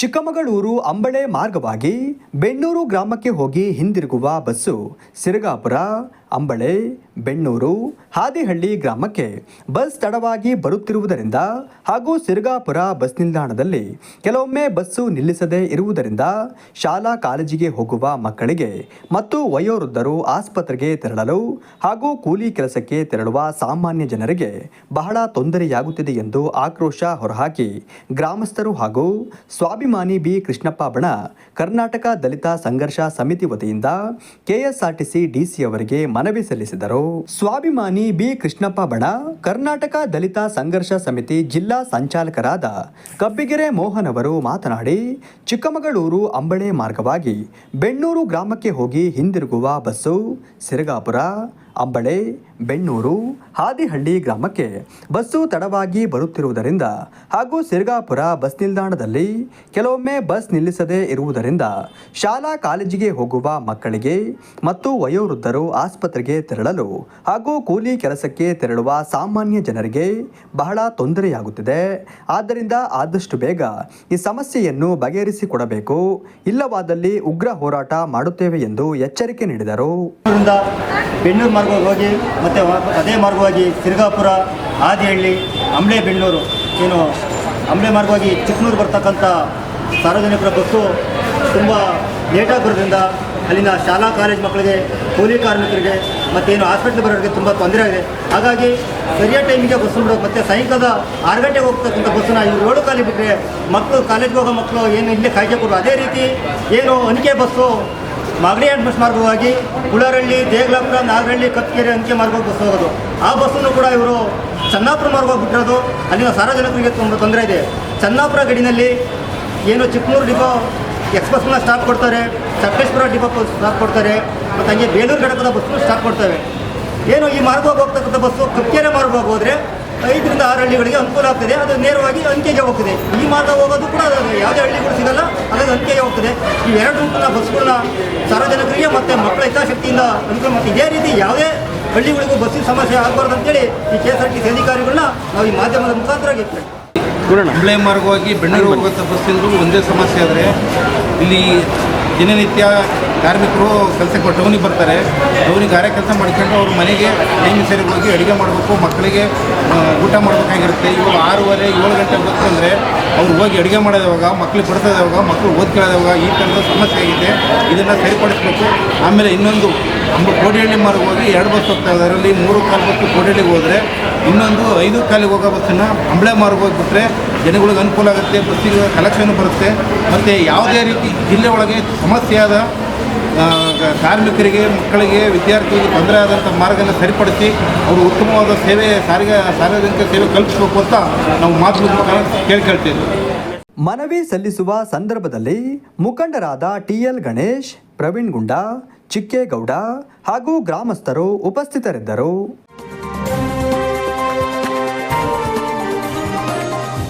ಚಿಕ್ಕಮಗಳೂರು ಅಂಬಳೆ ಮಾರ್ಗವಾಗಿ ಬೆಣ್ಣೂರು ಗ್ರಾಮಕ್ಕೆ ಹೋಗಿ ಹಿಂದಿರುಗುವ ಬಸ್ಸು ಸಿರಗಾಪುರ ಅಂಬಳೆ, ಬೆಣ್ಣೂರು, ಹಾದಿಹಳ್ಳಿ ಗ್ರಾಮಕ್ಕೆ ಬಸ್ ತಡವಾಗಿ ಬರುತ್ತಿರುವುದರಿಂದ ಹಾಗೂ ಸಿರ್ಗಾಪುರ ಬಸ್ ನಿಲ್ದಾಣದಲ್ಲಿ ಕೆಲವೊಮ್ಮೆ ಬಸ್ಸು ನಿಲ್ಲಿಸದೇ ಇರುವುದರಿಂದ ಶಾಲಾ ಕಾಲೇಜಿಗೆ ಹೋಗುವ ಮಕ್ಕಳಿಗೆ ಮತ್ತು ವಯೋವೃದ್ಧರು ಆಸ್ಪತ್ರೆಗೆ ತೆರಳಲು ಹಾಗೂ ಕೂಲಿ ಕೆಲಸಕ್ಕೆ ತೆರಳುವ ಸಾಮಾನ್ಯ ಜನರಿಗೆ ಬಹಳ ತೊಂದರೆಯಾಗುತ್ತಿದೆ ಎಂದು ಆಕ್ರೋಶ ಹೊರಹಾಕಿ ಗ್ರಾಮಸ್ಥರು ಹಾಗೂ ಸ್ವಾಭಿಮಾನಿ ಬಿ ಕೃಷ್ಣಪ್ಪ ಬಣ, ಕರ್ನಾಟಕ ದಲಿತ ಸಂಘರ್ಷ ಸಮಿತಿ ವತಿಯಿಂದ ಕೆಎಸ್ಆರ್ಟಿಸಿ ಡಿಸಿ ಅವರಿಗೆ ಮನವಿ ಸಲ್ಲಿಸಿದರು. ಸ್ವಾಭಿಮಾನಿ ಬಿ. ಕೃಷ್ಣಪ್ಪ ಬಣ ಕರ್ನಾಟಕ ದಲಿತ ಸಂಘರ್ಷ ಸಮಿತಿ ಜಿಲ್ಲಾ ಸಂಚಾಲಕರಾದ ಕಬ್ಬಿಗೆರೆ ಮೋಹನ್ ಅವರು ಮಾತನಾಡಿ, ಚಿಕ್ಕಮಗಳೂರು ಅಂಬಳೆ ಮಾರ್ಗವಾಗಿ ಬೆಣ್ಣೂರು ಗ್ರಾಮಕ್ಕೆ ಹೋಗಿ ಹಿಂದಿರುಗುವ ಬಸ್ಸು, ಸಿರಗಾಪುರ ಅಂಬಳೆ, ಬೆಣ್ಣೂರು, ಹಾದಿಹಳ್ಳಿ ಗ್ರಾಮಕ್ಕೆ ಬಸ್ಸು ತಡವಾಗಿ ಬರುತ್ತಿರುವುದರಿಂದ ಹಾಗೂ ಸಿರ್ಗಾಪುರ ಬಸ್ ನಿಲ್ದಾಣದಲ್ಲಿ ಕೆಲವೊಮ್ಮೆ ಬಸ್ ನಿಲ್ಲಿಸದೇ ಇರುವುದರಿಂದ ಶಾಲಾ ಕಾಲೇಜಿಗೆ ಹೋಗುವ ಮಕ್ಕಳಿಗೆ ಮತ್ತು ವಯೋವೃದ್ಧರು ಆಸ್ಪತ್ರೆಗೆ ತೆರಳಲು ಹಾಗೂ ಕೂಲಿ ಕೆಲಸಕ್ಕೆ ತೆರಳುವ ಸಾಮಾನ್ಯ ಜನರಿಗೆ ಬಹಳ ತೊಂದರೆಯಾಗುತ್ತಿದೆ. ಆದ್ದರಿಂದ ಆದಷ್ಟು ಬೇಗ ಈ ಸಮಸ್ಯೆಯನ್ನು ಬಗೆಹರಿಸಿಕೊಡಬೇಕು. ಇಲ್ಲವಾದಲ್ಲಿ ಉಗ್ರ ಹೋರಾಟ ಮಾಡುತ್ತೇವೆ ಎಂದು ಎಚ್ಚರಿಕೆ ನೀಡಿದರು. ಮಾರ್ಗವಾಗಿ ಹೋಗಿ, ಮತ್ತು ಅದೇ ಮಾರ್ಗವಾಗಿ ಸಿರ್ಗಾಪುರ ಆದಿಹಳ್ಳಿ ಅಂಬ್ಳೆ ಬೆಂಗಳೂರು, ಏನು ಅಂಬ್ಳೆ ಮಾರ್ಗವಾಗಿ ಚಿಕ್ಕನೂರು ಬರ್ತಕ್ಕಂಥ ಸಾರ್ವಜನಿಕರ ಬಸ್ಸು ತುಂಬ ಲೇಟಾಗಿ ಬರೋದ್ರಿಂದ ಅಲ್ಲಿನ ಶಾಲಾ, ಕಾಲೇಜ್ ಮಕ್ಕಳಿಗೆ, ಕೂಲಿ ಕಾರ್ಮಿಕರಿಗೆ ಮತ್ತೇನು ಹಾಸ್ಪಿಟ್ಲ್ ಬರೋರಿಗೆ ತುಂಬ ತೊಂದರೆ ಆಗಿದೆ. ಹಾಗಾಗಿ ಸರಿಯಾದ ಟೈಮಿಗೆ ಬಸ್ ಬಿಡೋದು, ಮತ್ತು ಸಾಯಂಕಾಲ ಆರು ಗಂಟೆಗೆ ಹೋಗ್ತಕ್ಕಂಥ ಬಸ್ಸನ್ನ ಇವ್ರು ಏಳು ಕಾಲಿ ಬಿಟ್ಟರೆ ಮಕ್ಕಳು ಕಾಲೇಜ್ಗೆ ಹೋಗೋ ಮಕ್ಕಳು ಏನು ಇಲ್ಲೇ ಕಾಯ್ಕೆ ಕೊಡೋದು. ಅದೇ ರೀತಿ ಏನು ಅನಿಕೆ ಬಸ್ಸು ಮಾಗಡಿ ಆ್ಯಂಡ್ ಬಸ್ ಮಾರ್ಗವಾಗಿ ಕುಳರಳ್ಳಿ ದೇಗ್ಲಾಪುರ ನಾಗರಹಳ್ಳಿ ಕಪ್ಕೆರೆ ಅಂಕೆ ಮಾರ್ಗವಾಗಿ ಬಸ್ ಹೋಗೋದು. ಆ ಬಸ್ಸನ್ನು ಕೂಡ ಇವರು ಚನ್ನಾಪುರ ಮಾರ್ಗವಾಗಿ ಬಿಟ್ಟಿರೋದು. ಅಲ್ಲಿನ ಸಾರ್ವಜನಿಕರಿಗೆ ತುಂಬ ತೊಂದರೆ ಇದೆ. ಚನ್ನಾಪುರ ಗಡಿನಲ್ಲಿ ಏನು ಚಿಕ್ಕಮೂರು ಡಿಪೋ ಎಕ್ಸ್ಪ್ರೆಸ್ನ ಸ್ಟಾಪ್ ಕೊಡ್ತಾರೆ. ಸಕಲೇಶ್ಪುರ ಡಿಪೋ ಸ್ಟಾಪ್ ಕೊಡ್ತಾರೆ. ಮತ್ತು ಹಂಗೆ ಬೇಲೂರು ಘಟಕದ ಬಸ್ಸನ್ನು ಸ್ಟಾಪ್ ಕೊಡ್ತವೆ. ಏನು ಈ ಮಾರ್ಗವಾಗಿ ಹೋಗ್ತಕ್ಕಂಥ ಬಸ್ಸು ಕಪ್ಕೆರೆ ಮಾರ್ಗವಾಗಿ ಹೋದರೆ ಐದರಿಂದ ಆರು ಹಳ್ಳಿಗಳಿಗೆ ಅನುಕೂಲ ಆಗ್ತದೆ. ಅದು ನೇರವಾಗಿ ಅಂಕೆಗೆ ಹೋಗ್ತದೆ. ಈ ಮಾರ್ಗ ಹೋಗೋದು ಕೂಡ ಯಾವುದೇ ಹಳ್ಳಿಗಳು ಹಾಗಾಗಿ ಹೋಗ್ತದೆ. ಈ ಎರಡು ರೂಪದ ಬಸ್ಗಳನ್ನ ಸಾರ್ವಜನಿಕರಿಗೆ ಮತ್ತು ಮಕ್ಕಳ ಹಿತಾಸಕ್ತಿಯಿಂದ ಅನುಕೂಲ ಮತ್ತು ಇದೇ ರೀತಿ ಯಾವುದೇ ಹಳ್ಳಿಗಳಿಗೂ ಬಸ್ಸಿನ ಸಮಸ್ಯೆ ಆಗಬಾರ್ದು ಅಂತೇಳಿ ಈ K S R T C ಅಧಿಕಾರಿಗಳನ್ನ ನಾವು ಈ ಮಾಧ್ಯಮದ ಮುಖಾಂತರ ಕೇಳ್ತೀವಿ ಹಂಬ್ಳೆ ಮಾರ್ಗವಾಗಿ ಬೆಣ್ಣೂರು ಹೋಗುವಂಥ ಬಸ್ಸಿಂದು ಒಂದೇ ಸಮಸ್ಯೆ ಆದರೆ ಇಲ್ಲಿ ದಿನನಿತ್ಯ ಕಾರ್ಮಿಕರು ಕೆಲಸಕ್ಕೆ ಟೌನಿಗೆ ಬರ್ತಾರೆ. ಟೌನಿಗೆ ಗಾರೆ ಕೆಲಸ ಮಾಡ್ಕೊಂಡು ಅವ್ರ ಮನೆಗೆ ಟೈಮ್ ಸರಿ ಹೋಗಿ ಅಡುಗೆ ಮಾಡಬೇಕು, ಮಕ್ಕಳಿಗೆ ಊಟ ಮಾಡಬೇಕಾಗಿರುತ್ತೆ. ಇವಾಗ ಆರೂವರೆ, ಏಳು ಗಂಟೆ ಬಂತು ಅವ್ರು ಹೋಗಿ ಅಡುಗೆ ಮಾಡೋದವಾಗ, ಮಕ್ಳಿಗೆ ಯಾವಾಗ ಮಕ್ಕಳು ಓದ್ಕೊಳ್ಳೋದವಾಗ ಈ ಥರದ ಸಮಸ್ಯೆ ಆಗಿದೆ. ಇದನ್ನು ಸರಿಪಡಿಸ್ಬೇಕು. ಆಮೇಲೆ ಇನ್ನೊಂದು ಕೋಡಿಹಳ್ಳಿ ಮಾರ್ಗ ಹೋಗಿ ಎರಡು ಬಸ್ ಹೋಗ್ತಾ ಇದ್ದಾರೆ ಅದರಲ್ಲಿ ಮೂರು ಕಾಲು ಬಸ್ಸು ಕೋಡಿಹಳ್ಳಿಗೆ ಹೋದರೆ ಇನ್ನೊಂದು ಐದು ಕಾಲಿಗೆ ಹೋಗೋ ಬಸ್ಸನ್ನು ಅಂಬಳೆ ಮಾರ್ಗ ಹೋಗಿಬಿಟ್ರೆ ಜನಗಳಿಗೆ ಅನುಕೂಲ ಆಗುತ್ತೆ, ಬಸ್ಸಿಗೆ ಕಲೆಕ್ಷನ್ ಬರುತ್ತೆ. ಮತ್ತು ಯಾವುದೇ ರೀತಿ ಜಿಲ್ಲೆ ಒಳಗೆ ಸಮಸ್ಯೆಯಾದ ಕಾರ್ಮಿಕರಿಗೆ, ಮಕ್ಕಳಿಗೆ, ವಿದ್ಯಾರ್ಥಿಗಳಿಗೆ ತೊಂದರೆ ಆದಂಥ ಮಾರ್ಗನ ಸರಿಪಡಿಸಿ ಅವರು ಉತ್ತಮವಾದ ಸೇವೆ, ಸಾರಿಗೆ, ಸಾರ್ವಜನಿಕ ಸೇವೆ ಕಲ್ಪಿಸಬೇಕು ಅಂತ ನಾವು ಮಾತು ಕೇಳ್ಕೊಳ್ತೇವೆ ಮನವಿ ಸಲ್ಲಿಸುವ ಸಂದರ್ಭದಲ್ಲಿ ಮುಖಂಡರಾದ ಟಿಎಲ್ ಗಣೇಶ್, ಪ್ರವೀಣ್ ಗುಂಡಾ, ಚಿಕ್ಕೇಗೌಡ ಹಾಗೂ ಗ್ರಾಮಸ್ಥರು ಉಪಸ್ಥಿತರಿದ್ದರು.